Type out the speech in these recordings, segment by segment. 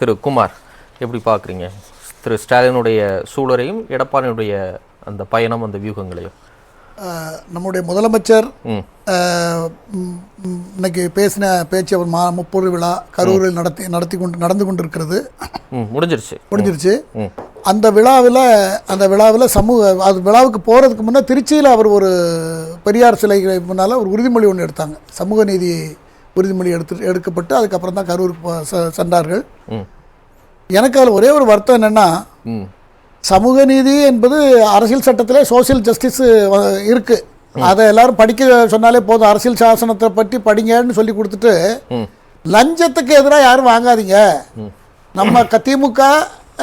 திரு குமார் எப்படி பார்க்குறீங்க? திரு ஸ்டாலினுடைய சூழலையும் எடப்பாடியுடைய அந்த பயணம் அந்த வியூகங்களையும். நம்முடைய முதலமைச்சர் இன்னைக்கு பேசின பேச்சு அவர் மா முப்பொரு விழா கரூரில் நடத்தி நடத்தி கொண்டு நடந்து கொண்டிருக்கிறது. முடிஞ்சிருச்சு. முடிஞ்சிருச்சு. அந்த விழாவில் அந்த விழாவில் சமூக அது விழாவுக்கு போகிறதுக்கு முன்னே திருச்சியில் அவர் ஒரு பெரியார் சிலை முன்னால் ஒரு உறுதிமொழி ஒன்று எடுத்தாங்க. சமூக நீதி உறுதிமொழி எடுத்து எடுக்கப்பட்டு அதுக்கப்புறம் தான் கரூருக்கு சென்றார்கள். எனக்கு அதில் ஒரே ஒரு வருத்தம் என்னென்னா சமூக நீதி என்பது அரசியல் சட்டத்திலே சோஷியல் ஜஸ்டிஸ் இருக்கு. அதை எல்லாரும் படிக்க சொன்னாலே போதும். அரசியல் சாசனத்தை பற்றி படிங்கன்னு சொல்லி கொடுத்துட்டு லஞ்சத்துக்கு எதிராக யாரும் வாங்காதீங்க. நம்ம திமுக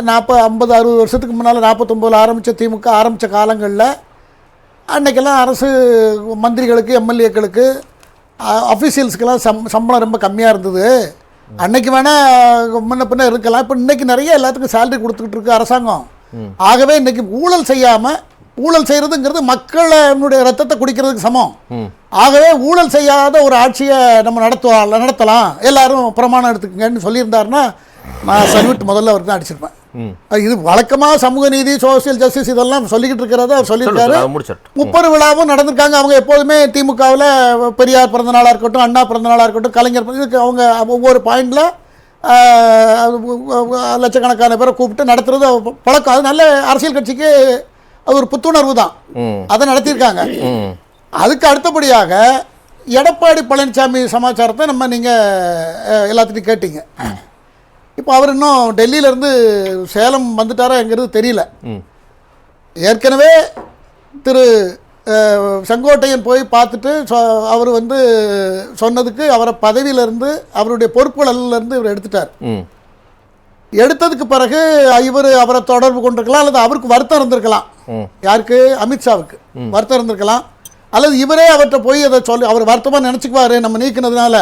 நாற்பது ஐம்பது அறுபது வருஷத்துக்கு முன்னால் நாற்பத்தொம்போதில் ஆரம்பித்த திமுக ஆரம்பித்த காலங்களில் அன்னைக்கெல்லாம் அரசு மந்திரிகளுக்கு எம்எல்ஏக்களுக்கு அஃபீஷியல்ஸ்க்கெல்லாம் சம் சம்பளம் ரொம்ப கம்மியாக இருந்தது. அன்னைக்கு வேணால் முன்ன பின்ன இருக்கலாம். இப்போ இன்னைக்கு நிறைய எல்லாத்துக்கும் சேலரி கொடுத்துக்கிட்டு இருக்கு அரசாங்கம். ஆகவே இன்னைக்கு ஊழல் செய்யாமல் ஊழல் செய்கிறதுங்கிறது மக்களுடைய ரத்தத்தை குடிக்கிறதுக்கு சமம். ஆகவே ஊழல் செய்யாத ஒரு ஆட்சியை நம்ம நடத்துவா நடத்தலாம். எல்லாரும் பிரமாணம் எடுத்துக்கங்கன்னு சொல்லியிருந்தாருன்னா நான் சல்யூட் முதல்ல அவருக்கு தான் அடிச்சிருப்பேன். இது வழக்கமாக சமூக நீதி சோசியல் ஜஸ்டிஸ் இதெல்லாம் சொல்லிக்கிட்டு இருக்கிறத அவர் சொல்லியிருக்காரு. முப்பது விழாவும் நடந்திருக்காங்க. அவங்க எப்போதுமே திமுகவில் பெரியார் பிறந்த நாளாக இருக்கட்டும் அண்ணா பிறந்த நாளாக இருக்கட்டும் கலைஞர் இதுக்கு அவங்க ஒவ்வொரு பாயிண்டில் லட்சக்கணக்கான பேரை கூப்பிட்டு நடத்துறது பழக்கம். அது நல்ல அரசியல் கட்சிக்கு அது ஒரு புத்துணர்வு தான். அதை நடத்தியிருக்காங்க. அதுக்கு அடுத்தபடியாக எடப்பாடி பழனிசாமி சமாச்சாரத்தை நம்ம நீங்கள் எல்லாத்துட்டையும் கேட்டீங்க. இப்போ அவர் இன்னும் டெல்லியிலேருந்து சேலம் வந்துட்டாராங்கிறது தெரியல. ம். ஏற்கனவே திரு செங்கோட்டையன் போய் பார்த்துட்டு அவர் வந்து சொன்னதுக்கு அவரை பதவியிலேருந்து அவருடைய பொறுப்புகளிலிருந்து இவர் எடுத்துட்டார். எடுத்ததுக்கு பிறகு இவர் அவரை தொடர்பு கொண்டிருக்கலாம் அல்லது அவருக்கு வருத்தம் இருந்திருக்கலாம். யாருக்கு? அமித்ஷாவுக்கு வருத்தம் இருந்திருக்கலாம். அல்லது இவரே அவர்கிட்ட போய் அதை சொல்லி அவர் வருத்தமாக நினச்சிக்குவாரு நம்ம நீக்கினதுனால.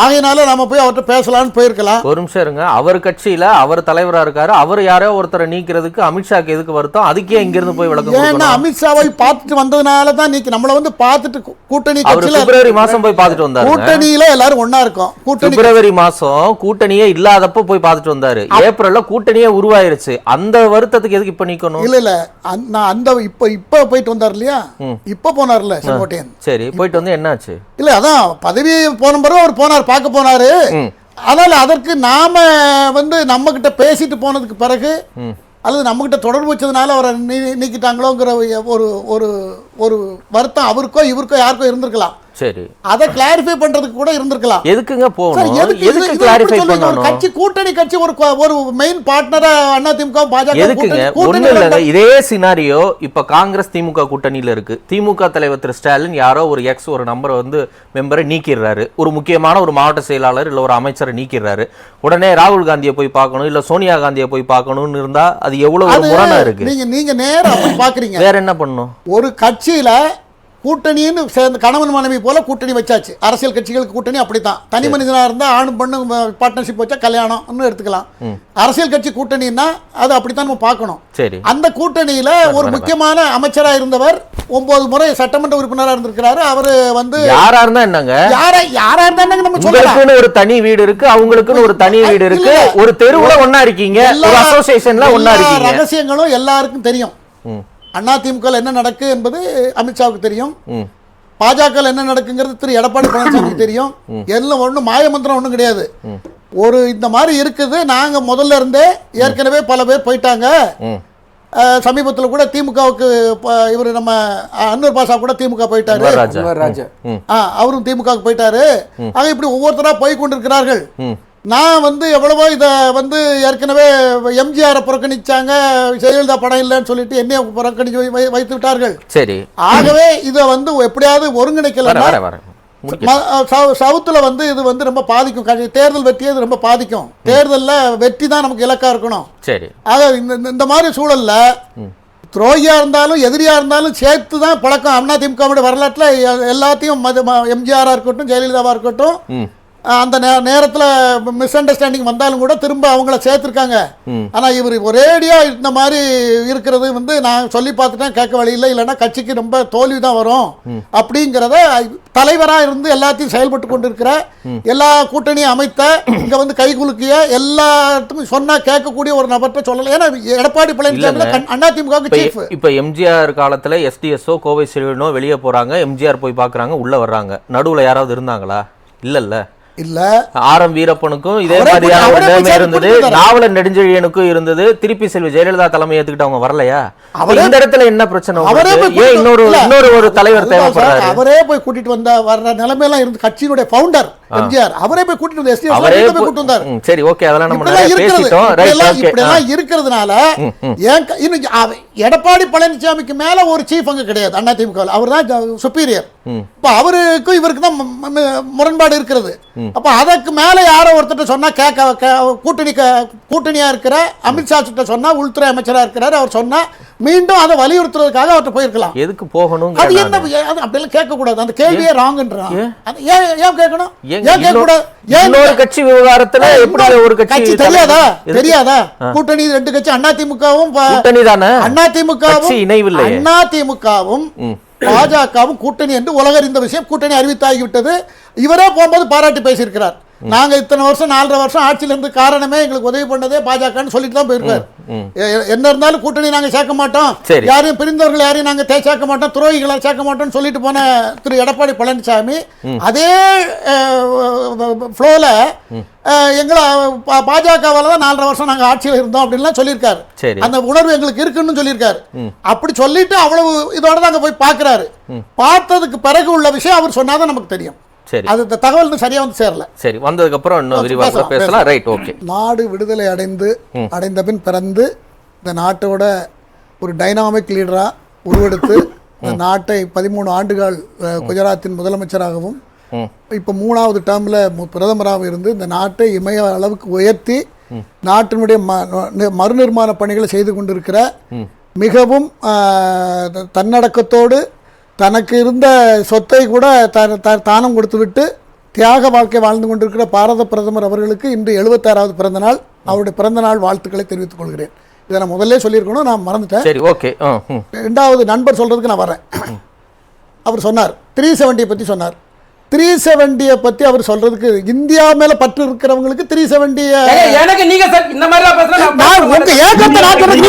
ஆகையினால நம்ம போய் அவர்கிட்ட பேசலாம்னு போயிருக்கலாம். ஒரு நிமிஷம் இருங்க. அவர் கட்சியில அவர் தலைவரா இருக்காரு. அவர் யாரோ ஒருத்தரை நீக்கிறதுக்கு அமித்ஷாக்கு எதுக்கு வருத்தம்? அதுக்கே இங்க இருந்து போய் விளக்கம் ஏன்னா அமித்ஷாவை பார்த்துட்டு வந்ததுனால தான் நீக்கி நம்மளை வந்து பார்த்துட்டு கூட்டணி கட்சியில பிப்ரவரி மாசம் போய் பார்த்துட்டு வந்தாரு கூட்டணியில எல்லாரும் ஒண்ணா இருக்கோம். கூட்டணி பிப்ரவரி மாசம் கூட்டணியே இல்லாதப்ப போய் பார்த்துட்டு வந்தாரு. ஏப்ரல்ல கூட்டணியே உருவாயிருச்சு. அந்த வருத்தத்துக்கு எதுக்கு இப்ப நீக்கணும்? இல்ல இல்ல. நான் அந்த இப்ப இப்ப போயிட்டு வந்தார் இல்லையா? இப்ப போனார்ல செங்கோட்டையன். சரி போயிட்டு வந்து என்னாச்சு? இல்ல அதான் பதவி போன பிறகு அவர் போனார் பார்க்க போனாரு. அதனால அதற்கு நாம வந்து நம்ம கிட்ட பேசிட்டு போனதுக்கு பிறகு அல்லது நம்ம கிட்ட தொடர்பு வச்சதுனால அவரை நீ நீக்கிட்டாங்களோங்கிற ஒரு ஒரு ஒரு வருத்தம் அவருக்கோ இவருக்கோ யாருக்கோ இருந்திருக்கலாம். சரி. அதை கிளாரிஃபை பண்றதுக்கு கூட இருந்திருக்கலாம். எதுக்குங்க போகணும்? எதுக்கு கிளாரிஃபை பண்ணணும்? கட்சி கூட்டணி கட்சி ஒரு ஒரு மெயின் பார்ட்னரா அண்ணா திமுக பாஜக எதுக்குங்க? ஒண்ணு இல்லைங்க. இதே சினாரியோ இப்ப காங்கிரஸ் திமுக கூட்டணியில இருக்கு. திமுக தலைவர் திரு ஸ்டாலின் யாரோ ஒரு எக்ஸ் ஒரு நம்பரை வந்து மெம்பரை நீக்கிடுறாரு. ஒரு முக்கியமான ஒரு மாவட்ட செயலாளர் இல்ல ஒரு அமைச்சரை நீக்கிடுறாரு. உடனே ராகுல் காந்தியை போய் பார்க்கணும் இல்ல சோனியா காந்தியை போய் பார்க்கணும்னு இருந்தா அது எவ்வளவு முரணா இருக்கு? நீங்க நீங்க நேரா அப்படி பாக்குறீங்க வேற என்ன பண்ணும் ஒரு கட்சியில கூட்டணின்னு சேர்ந்து கணவன் மனைவி போல கூட்டணி வச்சாச்சு. அரசியல் கட்சிகளுக்கு கூட்டணி அப்படித்தான். தனி மனிதனா இருந்தா ஆணும் பெண்ணும் பார்ட்னர்ஷிப் வச்சா கல்யாணம்னு எடுத்துக்கலாம். அரசியல் கட்சி கூட்டணின்னா அது அப்படித்தான் நம்ம பார்க்கணும். சரி. அந்த கூட்டணியில ஒரு முக்கியமான அமைச்சரா இருந்தவர் ஒன்பது முறை சட்டமன்ற உறுப்பினரா இருந்திருக்கிறாரு. அவரு வந்து யாரா இருந்தா என்னங்க? யாரா யாரா இருந்தாங்க நம்ம சொல்லலாம். ஒரு தனி வீடு இருக்கு அவங்களுக்குன்னு ஒரு தனி வீடு இருக்கு. ஒரு தெருவுல ஒண்ணா இருக்கீங்க ஒரு அசோசியேஷன்ல ஒண்ணா இருக்கீங்க. ரகசியங்களும் எல்லாருக்கும் தெரியும். அண்ணா திமுக என்ன நடக்கு என்பது அமித்ஷாவுக்கு தெரியும். பாஜக என்ன நடக்குங்கிறது திரு எடப்பாடி பழனிசாமிக்கு தெரியும். எல்லாம் ஒன்றும் மாயமந்திரம் ஒன்றும் கிடையாது. ஒரு இந்த மாதிரி இருக்குது. நாங்க முதல்ல இருந்தே ஏற்கனவே பல பேர் போயிட்டாங்க. சமீபத்தில் கூட திமுகவுக்கு இவர் நம்ம அன்வர் பாஷா கூட திமுக போயிட்டாரு. அவரும் திமுகவுக்கு போயிட்டாரு. ஆக இப்படி ஒவ்வொருத்தரா போய் கொண்டிருக்கிறார்கள். நான் வந்து எவ்வளவோ இதை வந்து ஏற்கனவே எம்ஜிஆரை புறக்கணிச்சாங்க ஜெயலலிதா படம் இல்லைன்னு சொல்லிட்டு என்னைய புறக்கணிச்சு வைத்து விட்டார்கள். சரி. ஆகவே இதை வந்து எப்படியாவது ஒருங்கிணைக்கல சவுத்துல வந்து இது வந்து ரொம்ப பாதிக்கும். தேர்தல் வெற்றியை ரொம்ப பாதிக்கும். தேர்தல்ல வெற்றி தான் நமக்கு இலக்கா இருக்கணும். சரி. ஆக இந்த இந்த- மாதிரி சூழல்ல துரோகியா இருந்தாலும் எதிரியா இருந்தாலும் சேர்த்து தான் பழக்கம். அண்ணா திமுக வரலாற்றில் எல்லாத்தையும் எம்ஜிஆரா இருக்கட்டும் ஜெயலலிதாவா இருக்கட்டும் அந்த நே நேரத்தில் மிஸ் அண்டர்ஸ்டாண்டிங் வந்தாலும் கூட திரும்ப அவங்கள சேர்த்துருக்காங்க. ஆனால் இவர் ஒரேடியாக இந்த மாதிரி இருக்கிறது வந்து நான் சொல்லி பார்த்துட்டேன் கேட்க வழி இல்லை இல்லைன்னா கட்சிக்கு ரொம்ப தோல்வி தான் வரும். அப்படிங்கிறத தலைவராக இருந்து எல்லாத்தையும் செயல்பட்டு கொண்டிருக்கிற எல்லா கூட்டணியும் அமைத்த இங்கே வந்து கைகுலுக்கிய எல்லாத்துக்கும் சொன்னா கேட்கக்கூடிய ஒரு நபர்கிட்ட சொல்லலாம் ஏன்னா எடப்பாடி பழனிசாமி அதிமுக இப்ப சீஃப் இப்ப எம்ஜிஆர் காலத்துல எஸ்டிஎஸ்ஓ கோவை செல்வனோ வெளியே போறாங்க எம்ஜிஆர் போய் பாக்குறாங்க உள்ள வர்றாங்க. நடுவுல யாராவது இருந்தாங்களா? இல்லல்ல. இல்ல. ஆர் எம் வீரப்பனுக்கும் இதே மாதிரியான ஒரு நிலைமை இருந்தது. நாவலர் நெடுஞ்செழியனுக்கும் இருந்தது. திருப்பி செல்வி ஜெயலலிதா தலைமை ஏத்துக்கிட்டு அவங்க வரலையா? இந்த இடத்துல என்ன பிரச்சனை அவரே? போய் ஏன் இன்னொரு இன்னொரு ஒரு தலைவர் தேவைப்படுறாரு? அவரே போய் கூட்டிட்டு வந்த வர்ற நிலைமையெல்லாம் இருந்து கட்சியினுடைய ஃபவுண்டர் எம்ஜிஆர் அவரே போய் கூட்டிட்டு வந்து எஸ்டி அவரே போய் கூட்டிட்டு வந்தார். சரி ஓகே அதெல்லாம் நம்ம பேசிட்டோம். ரைட் இப்படிலாம் ஓகே இப்படிலாம் இருக்கிறதுனால ஏன் இன்னும் எடப்பாடி பழனிசாமிக்கு மேல ஒரு சீஃப் அங்க கிடையாது அதிமுக அவர் தான் சுப்பீரியர் இப்ப அவருக்கும் இவருக்கு தான் முரண்பாடு இருக்கிறது. அப்ப அதற்கு மேல யாரோ ஒருத்தர் சொன்னா கேட்க கூட்டணி க- கூட்டணியா இருக்கிற அமித்ஷா கிட்ட சொன்னா உள்துறை அமைச்சரா இருக்கிறாரு. அவர் சொன்னா மீண்டும் அதை வலியுறுத்துறதுக்காக அவர்கிட்ட போயிருக்கலாம். எதுக்கு போகணும் அது என்ன அது அப்படியெல்லாம் கேட்க கூடாது அந்த கேள்வியே ராங்ன்றான் ஏன்? அது ஏன் ஏன் கேட்கணும்? ஏன் கேட்க கூடாது ஏன் இன்னொரு கட்சி விவகாரத்துல எப்படி ஒரு கட்சி தெரியாதா? தெரியாதா? கூட்டணி ரெண்டு கட்சி அதிமுகவும் கூட்டணி தானே? அதிமுகவும் கட்சி இணைவில்லையே. அதிமுகவும் பாஜகவும் கூட்டணி என்று உலகறிந்த விஷயம் கூட்டணி அறிவித்தாகிவிட்டது. இவரே போகும்போது பாராட்டி பேசியிருக்கிறார். நாங்க இத்தனை வருஷம் நாலரை வருஷம் ஆட்சியில இருந்து காரணமே எங்களுக்கு உதவி பண்ணதே பாஜகன்னு சொல்லிட்டு தான் போயிருக்காரு. என்ன இருந்தாலும் கூட்டணி நாங்க சேர்க்க மாட்டோம். யாரையும் பிரிந்தவர்கள் யாரையும் நாங்க தே- சேர்க்க மாட்டோம். துரோகிகளை சேர்க்க மாட்டோம்னு சொல்லிட்டு போன திரு எடப்பாடி பழனிசாமி அதே ஃப்ளோல எங்களை பாஜகவால தான் நாலரை வருஷம் நாங்க ஆட்சியில் இருந்தோம் அப்படின்லாம் சொல்லியிருக்காரு. அந்த உணர்வு எங்களுக்கு இருக்குன்னு சொல்லியிருக்காரு. அப்படி சொல்லிட்டு அவ்வளவு இதோட தான் அங்க போய் பார்க்கறாரு. பார்த்ததுக்கு பிறகு உள்ள விஷயம் அவர் சொன்னாதான் நமக்கு தெரியும். சரி. அது இந்த தகவல் சரியா வந்து சேரல. சரி வந்ததுக்கு அப்புறம் இன்னும் விரிவாக பேசலாம், ரைட் ஓகே நாடு விடுதலை அடைந்து அடைந்த பின் பிறந்து இந்த நாட்டோட ஒரு டைனாமிக் லீடரா உருவெடுத்து இந்த நாட்டை பதிமூணு ஆண்டுகள் குஜராத்தின் முதலமைச்சராகவும். இப்போ மூணாவது டேர்மில் பிரதமராகவும் இருந்து இந்த நாட்டை இமய அளவுக்கு உயர்த்தி நாட்டினுடைய மறுநிர்மாண பணிகளை செய்து கொண்டிருக்கிற மிகவும் தன்னடக்கத்தோடு தனக்கு இருந்த சொத்தை கூட த- தானம் கொடுத்துவிட்டு தியாக வாழ்க்கை வாழ்ந்து கொண்டிருக்கிற பாரத பிரதமர் அவர்களுக்கு இன்று எழுபத்தாறாவது பிறந்த நாள். அவருடைய பிறந்த நாள் வாழ்த்துக்களை தெரிவித்துக் கொள்கிறேன். இதை நான் முதல்ல சொல்லியிருக்கணும் நான் மறந்துட்டேன். சரி ஓகே. ரெண்டாவது நண்பர் சொல்றதுக்கு நான் வரேன். அவர் சொன்னார் த்ரீ செவன்ட்டியை பற்றி சொன்னார். த்ரீ செவன்ட்டியை பற்றி அவர் சொல்றதுக்கு இந்தியா மேல பற்று இருக்கிறவங்களுக்கு த்ரீ செவன்ட்டியை ஏங்க, எனக்கு நீங்க இந்த மாதிரி நான் நான் பேச உங்க மாட்டேன். ஏக்கத்தை நான் சொல்றது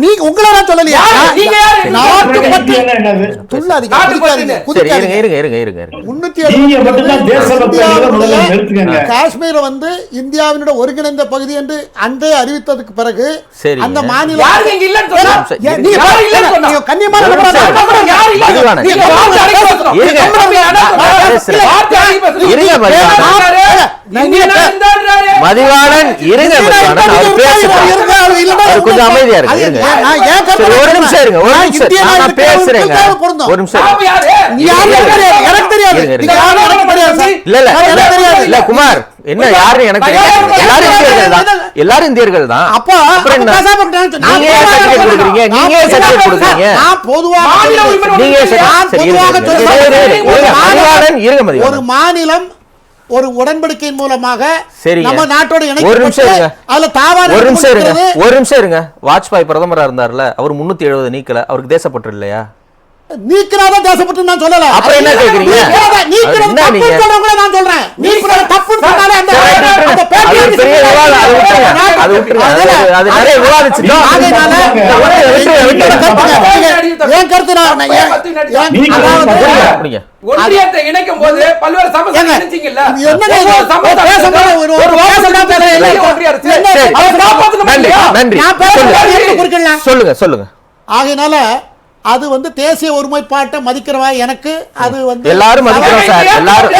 நீங்க உங்களை நான் சொல்லலையா? நாட்டு பற்று என்னது துள்ளாதீங்க குதிக்காதீங்க. குதிக்காதீங்க. இருங்க இருங்க இருங்க முன்னூத்தி. காஷ்மீரை வந்து இந்தியாவினுடைய ஒருங்கிணைந்த பகுதி என்று அன்றே அறிவித்ததுக்கு பிறகு. அந்த மாநிலம் நீங்க யாரு இருக்கணும். இருங்க. கொஞ்சம் அமைதியா இருங்க. ஒரு? நிமிஷம் இருங்க ஒரு நிமிஷம். நான் பேசுறேங்க. ஒரு நிமிஷம். எனக்கு தெரியாது. இல்ல இல்ல குமார். என்ன யாரு எனக்கு எல்லாரும் இந்தியர்கள் தான் எல்லாரும் இந்தியர்கள் தான் அப்போ அப்ப நீங்க சொல்றேன். கொடுக்குறீங்க? நீங்க சொல்றேன். கொடுக்குறீங்க? நான். உரிமை நீங்க சரி, பொதுவாக சொல்றேன். இருங்க, இருங்க. ஒரு மாநிலம் ஒரு உடன்படிக்கையின் மூலமாக சரிங்க. நம்ம நாட்டோட ஒரு நிமிஷம் இருங்க. அதுல தாவான ஒரு நிமிஷம் இருங்க. ஒரு நிமிஷம் இருங்க வாஜ்பாய் பிரதமரா இருந்தார்ல அவர் முன்னூத்தி எழுபது நீக்கல அவருக்கு தேசப்பற்று இல்லையா நீக்கிறாதான் தேசப்பட்டு நான் சொல்லல அப்புறம் என்ன கேக்குறீங்க? நீக்கிறத- நான் சொல்றேன் ஒன்றியத்தை இணைக்கும் போது பல்வேறு சமஸ்தை ஏங்க, இணைச்சீங்கல்ல? சொல்லுங்க சொல்லுங்க. ஆகையினால அது வந்து தேசிய ஒருமைப்பாட்டை மதிக்கிறவா எனக்கு அது வந்து எல்லாரும் மதிக்கிறோம் சார். எல்லாரும்?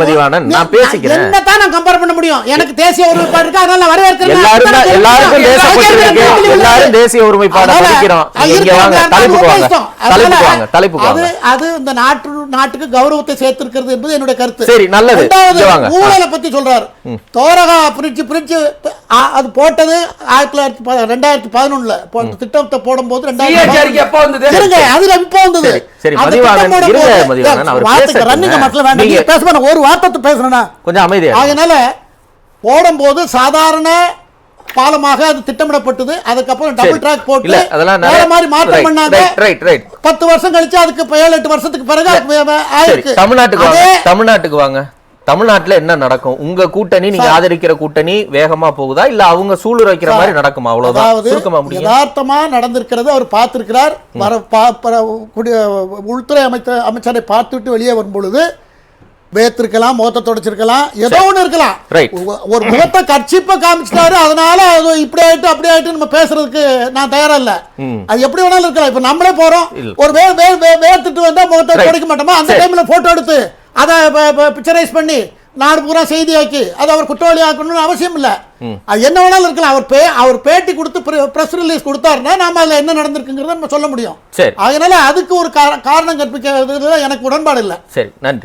மதிவாணன் நான் பேசிக்கிறேன். என்னத்தான் நான் கம்பேர் பண்ண முடியும்? எனக்கு தேசிய ஒருமைப்பாடு இருக்கு? அதனால வரவேற்கிறேன். எல்லாரும் தான் எல்லாருக்கும் தேசப்பற்று இருக்கு எல்லாரும் தேசிய ஒருமைப்பாடை மதிக்கிறோம். இங்க வாங்க தலைப்புக்கு வாங்க. தலைப்புக்கு வாங்க தலைப்புக்கு அது வாங்க. அது இந்த நாட்டினுடைய நாட்டுக்கு கௌரவத்தை சேர்த்திருக்கிறது என்பது என்னுடைய கருத்து. சரி, நல்லது. வாங்க. ஊழலை பத்தி சொல்றாரு. தோரகா பிரிச்சு பிரிச்சு அது போட்டது ஆயிரத்தி தொள்ளாயிரத்தி ரெண்டாயிரத்தி பதினொன்னுல திட்டத்தை போடும்போது சிஹெச் அறிக்கை எப்போ வந்தது? இருங்க அதுல இப்ப வந்தது சரி, சரி, அந்த மதிவாணன், திட்டம் போடும்போது- இருங்க, மதிவாணன், அவர் வார்த்தைக்கு பேசட்டுங்க. ரன்னிங்க மட்டும் வேண்டாம் நீங்க- நீங்க பேச ஒரு வார்த்தை பேசுறேன்னா கொஞ்சம் அமைதியா. அதனால போடும்போது சாதாரண பாலமாக அது திட்டமிடப்பட்டது அதுக்கப்புறம் டபுள். ட்ராக் போட்டு அதெல்லாம் வேற மாதிரி மாற்றம் பண்ணாங்க right, right. பத்து வருஷம் கழிச்சு அதுக்கு ஏழு எட்டு வருஷத்துக்கு பிறகு ஆயிருக்கு தமிழ்நாட்டுக்கு வாங்க தமிழ்நாட்டுக்கு வாங்க தமிழ்நாட்டுல என்ன நடக்கும்? உங்க கூட்டணி நீங்க ஆதரிக்கிற கூட்டணி வேகமா போகுதா? இல்ல அவங்க சூளுரைக்கிற வைக்கிற மாதிரி நடக்குமா? அவ்வளவுதான். யதார்த்தமா நடந்திருக்கிறது அவர் பார்த்திருக்கிறார். வர உள்துறை அமைச்ச அமைச்சரை பார்த்துவிட்டு வெளியே வரும் பொழுது வேத்திருக்கலாம் முகத்தை தொடச்சிருக்கலாம் ஏதோ ஒண்ணு இருக்கலாம். ஒரு முகத்தை கட்சிப்ப காமிச்சிட்டாரு. அதனால அது இப்படி ஆயிட்டு அப்படி ஆயிட்டு நம்ம பேசுறதுக்கு நான் தயாரா இல்ல. அது எப்படி வேணாலும் இருக்கலாம். இப்ப நம்மளே போறோம். ஒரு வேர்த்துட்டு வந்தா முகத்தை. துடைக்க மாட்டோமா? அந்த. டைம்ல போட்டோ எடுத்து அதை பிக்சரைஸ் பண்ணி நாடு பூரா செய்தியாக்கி அதை அவர் குற்றவாளி ஆக்கணும்னு அவசியம் இல்ல. அது என்ன வேணாலும் இருக்கலாம். அவர் பே அவர் பேட்டி கொடுத்து பிரஸ் ரிலீஸ் கொடுத்தாருன்னா நாம அதுல என்ன நடந்திருக்குங்கிறத நம்ம சொல்ல முடியும். சரி. அதனால அதுக்கு ஒரு காரணம் கற்பிக்கிறதுல எனக்கு உடன்பாடு இல்லை. சரி நன்றி.